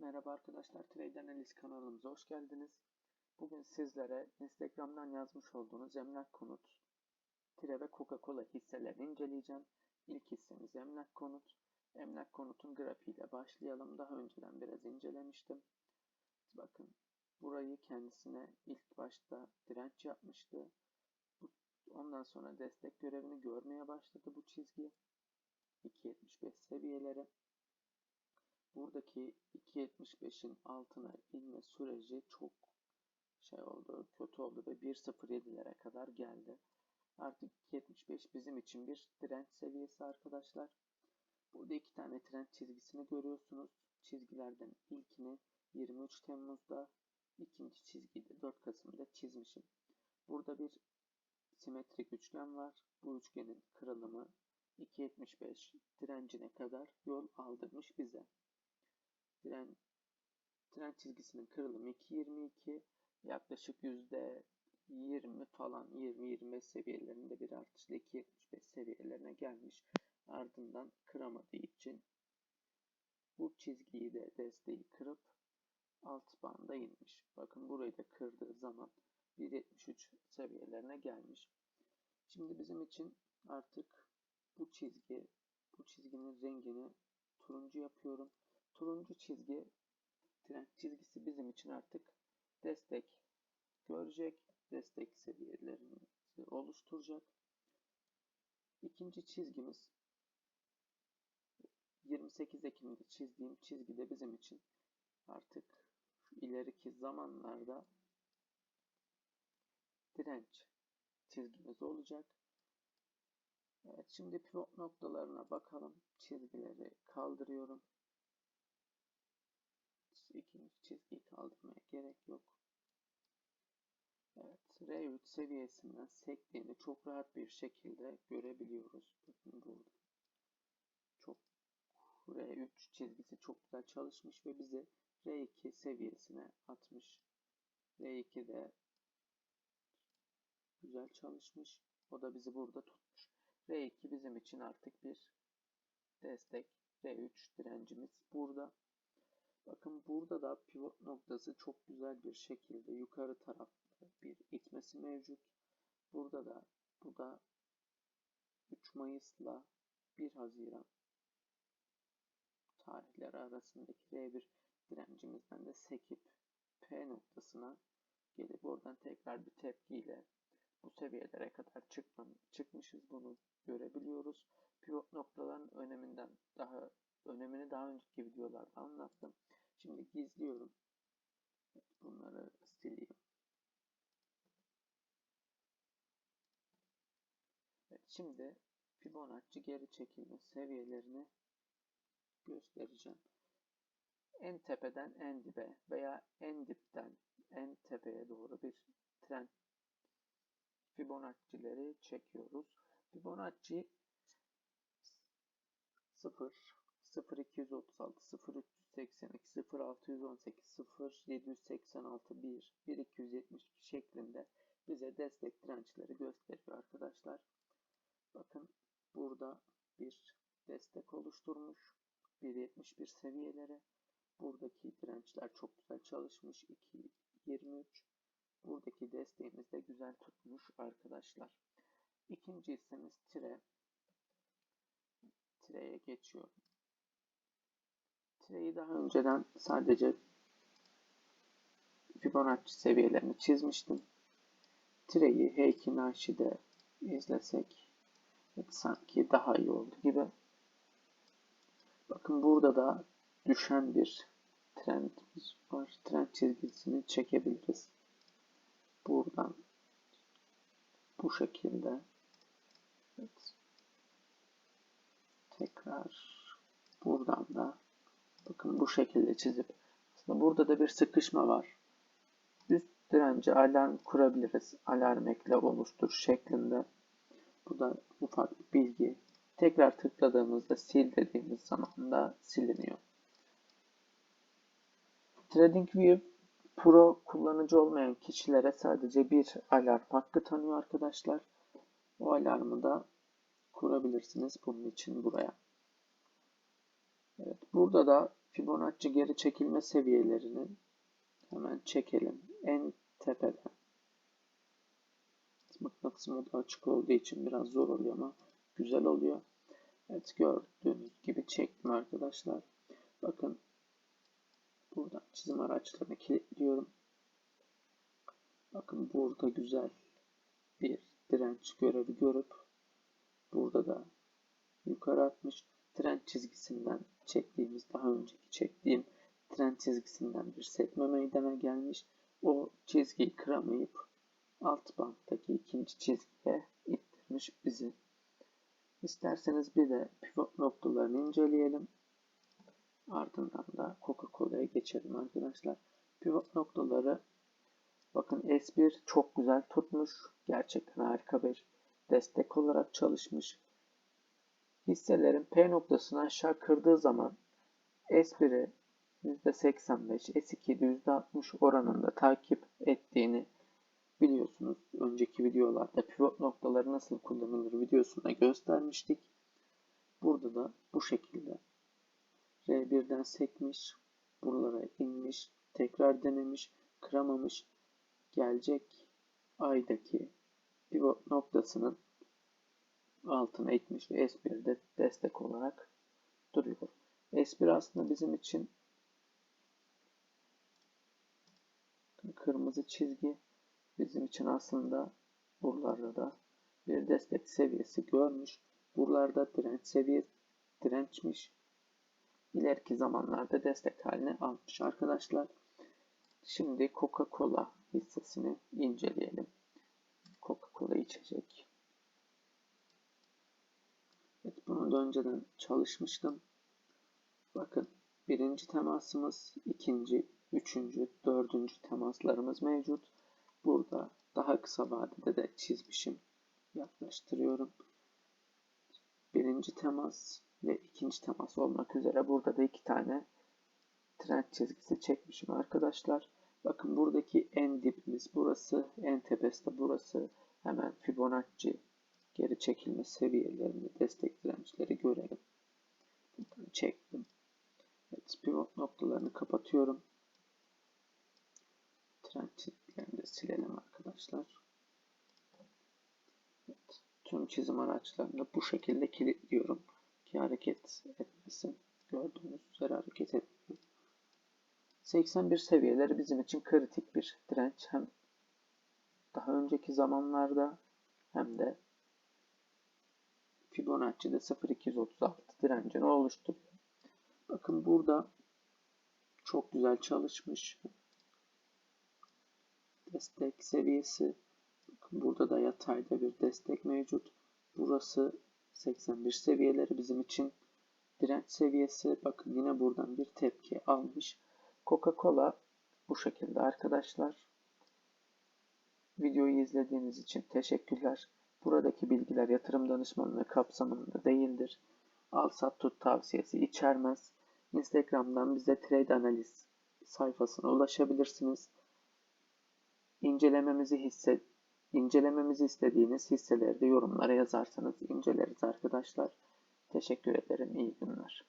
Merhaba arkadaşlar, Trade Analiz kanalımıza hoş geldiniz. Bugün sizlere Instagram'dan yazmış olduğunuz emlak konut, Tire ve Coca-Cola hisselerini inceleyeceğim. İlk hissemiz emlak konut. Emlak konutun grafiğiyle başlayalım. Daha önceden biraz incelemiştim. Bakın, burayı kendisine ilk başta direnç yapmıştı. Ondan sonra destek görevini görmeye başladı bu çizgi. 2.75 seviyeleri buradaki 2.75'in altına inme süreci çok şey oldu, kötü oldu ve 1.07'lere kadar geldi. Artık 2.75 bizim için bir direnç seviyesi arkadaşlar. Burada iki tane trend çizgisini görüyorsunuz. Çizgilerden ilkini 23 Temmuz'da, ikinci çizgiyi de 4 Kasım'da çizmişim. Burada bir simetrik üçgen var. Bu üçgenin kırılımı 2.75 direncine kadar yol aldırmış bize. Tren, tren çizgisinin kırılımı 2.22 yaklaşık %20 falan 20-25 seviyelerinde bir artışla 2.75 seviyelerine gelmiş. Ardından kıramadığı için bu çizgiyi de desteği kırıp alt banda inmiş. Bakın burayı da kırdığı zaman 1.73 seviyelerine gelmiş. Şimdi bizim için artık bu çizgi, bu çizginin rengini turuncu yapıyorum turuncu çizgi trend çizgisi bizim için artık destek görecek. Destek seviyelerini oluşturacak. İkinci çizgimiz 28 Ekim'de çizdiğim çizgi de bizim için artık ileriki zamanlarda direnç çizgimiz olacak. Evet, şimdi pivot noktalarına bakalım. Çizgileri kaldırıyorum ikinci çizgiyi kaldırmaya gerek yok. Evet, R3 seviyesinden sektiğini çok rahat bir şekilde görebiliyoruz. Bakın burada. Çok R3 çizgisi çok güzel çalışmış ve bizi R2 seviyesine atmış. R2 de güzel çalışmış. O da bizi burada tutmuş. R2 bizim için artık bir destek. R3 direncimiz burada. Bakın burada da pivot noktası çok güzel bir şekilde yukarı tarafta bir itmesi mevcut. Burada da bu da 3 Mayıs'la 1 Haziran tarihleri arasındaki R1 direncimizden de sekip P noktasına gelip oradan tekrar bir tepkiyle bu seviyelere kadar çıkmam, çıkmışız bunu görebiliyoruz. Pivot noktaların öneminden daha önemini daha önceki videolarda anlattım. Şimdi gizliyorum. Bunları sileyim. Şimdi Fibonacci geri çekilme seviyelerini göstereceğim. En tepeden en dibe veya en dipten en tepeye doğru bir trend Fibonacci'leri çekiyoruz. Fibonacci 0, 0236, 03 82 0618 0786 1 1272 şeklinde bize destek dirençleri gösteriyor arkadaşlar. Bakın burada bir destek oluşturmuş. 1.71 seviyeleri. Buradaki dirençler çok güzel çalışmış. 2.23 Buradaki desteğimiz de güzel tutmuş arkadaşlar. İkinci hissemiz tire. Tireye geçiyorum. Tireyi daha önceden sadece Fibonacci seviyelerini çizmiştim. Tireyi Heikki Nashi'de izlesek sanki daha iyi oldu gibi. Bakın burada da düşen bir trendimiz var. Trend çizgisini çekebiliriz. Buradan bu şekilde evet. tekrar buradan da Bakın bu şekilde çizip. Aslında burada da bir sıkışma var. Üst direnci alarm kurabiliriz. Alarm ekle oluştur şeklinde. Bu da ufak bir bilgi. Tekrar tıkladığımızda sil dediğimiz zaman da siliniyor. TradingView Pro kullanıcı olmayan kişilere sadece bir alarm hakkı tanıyor arkadaşlar. O alarmı da kurabilirsiniz bunun için buraya. Evet, burada da Fibonacci geri çekilme seviyelerini hemen çekelim. En tepeden. Mıknatıs modu açık olduğu için biraz zor oluyor ama güzel oluyor. Evet gördüğünüz gibi çektim arkadaşlar. Bakın buradan çizim araçlarını kilitliyorum. Bakın burada güzel bir direnç görevi görüp burada da yukarı atmış trend çizgisinden çektiğimiz daha önceki çektiğim trend çizgisinden bir sekme meydana gelmiş. O çizgiyi kıramayıp alt banttaki ikinci çizgiye ittirmiş bizi. İsterseniz bir de pivot noktalarını inceleyelim. Ardından da Coca-Cola'ya geçelim arkadaşlar. Pivot noktaları bakın S1 çok güzel tutmuş. Gerçekten harika bir destek olarak çalışmış. Hisselerin P noktasını aşağı kırdığı zaman S1'i %85, S2'yi %60 oranında takip ettiğini biliyorsunuz. Önceki videolarda pivot noktaları nasıl kullanılır videosunda göstermiştik. Burada da bu şekilde R1'den sekmiş, buralara inmiş, tekrar denemiş, kıramamış, gelecek aydaki pivot noktasının altına itmiş ve S1'de destek olarak duruyor. S1 aslında bizim için kırmızı çizgi bizim için aslında buralarda da bir destek seviyesi görmüş. Buralarda direnç seviye dirençmiş. İleriki zamanlarda destek haline almış arkadaşlar. Şimdi Coca-Cola hissesini inceleyelim. Coca-Cola içecek. Evet, bunu da önceden çalışmıştım. Bakın birinci temasımız, ikinci, üçüncü, dördüncü temaslarımız mevcut. Burada daha kısa vadede de çizmişim. Yaklaştırıyorum. Birinci temas ve ikinci temas olmak üzere burada da iki tane trend çizgisi çekmişim arkadaşlar. Bakın buradaki en dibimiz burası, en tepesi de burası. Hemen Fibonacci geri çekilme seviyelerini, destek dirençleri görelim. Çektim. Evet, pivot noktalarını kapatıyorum. Trend çizgilerini de silelim arkadaşlar. Evet, tüm çizim araçlarını bu şekilde kilitliyorum ki hareket etmesin. Gördüğünüz üzere hareket etmiyor. 81 seviyeleri bizim için kritik bir direnç. Hem daha önceki zamanlarda hem de Fibonacci'de 0.236 direncini oluşturuyor. Bakın burada çok güzel çalışmış. Destek seviyesi. Bakın burada da yatayda bir destek mevcut. Burası 81 seviyeleri bizim için direnç seviyesi. Bakın yine buradan bir tepki almış. Coca-Cola bu şekilde arkadaşlar. Videoyu izlediğiniz için teşekkürler. Buradaki bilgiler yatırım danışmanlığı kapsamında değildir. Al sat tut tavsiyesi içermez. Instagram'dan bize trade analiz sayfasına ulaşabilirsiniz. İncelememizi hisse incelememizi istediğiniz hisseleri de yorumlara yazarsanız inceleriz arkadaşlar. Teşekkür ederim. İyi günler.